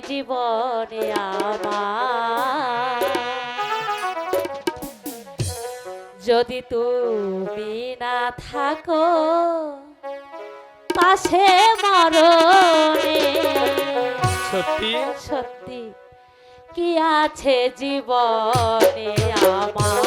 জীবনে যদি তুমি না থাকো পাশে মরণে। সত্যি? সত্যি। কি আছে জীবনে আমার?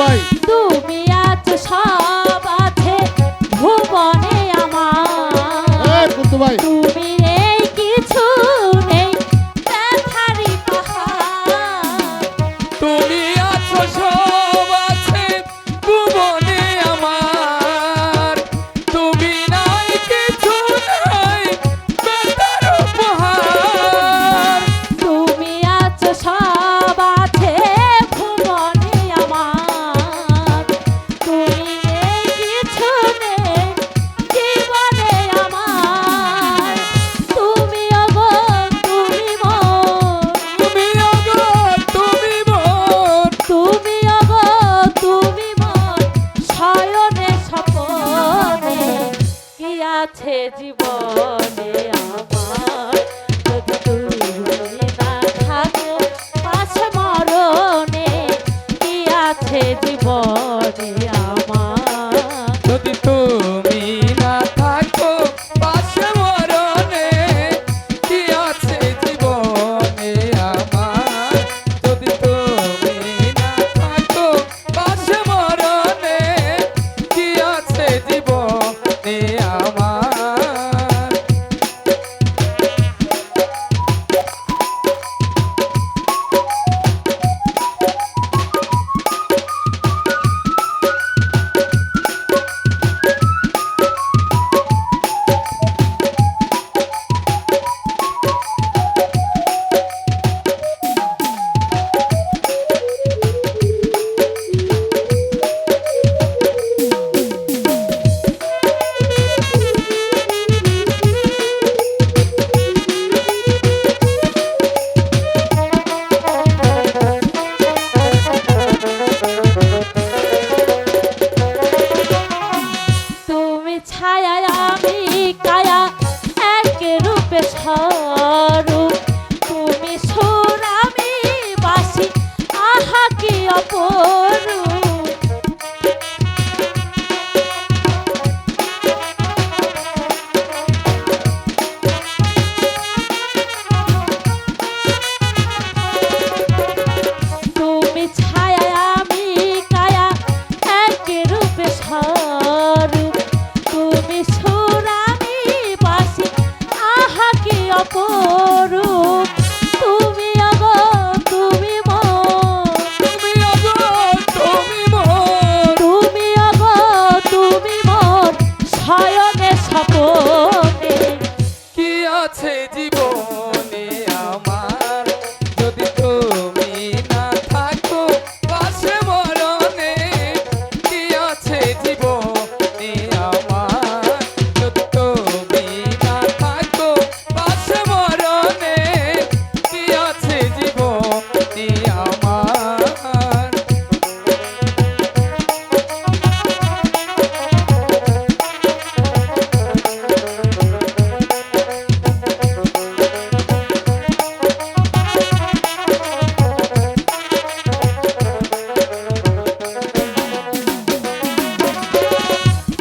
সবাই। তুমি আছো সব আছে ভুবনে আমার। কুতুবাই তুমি আছে জীবন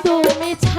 dormitory.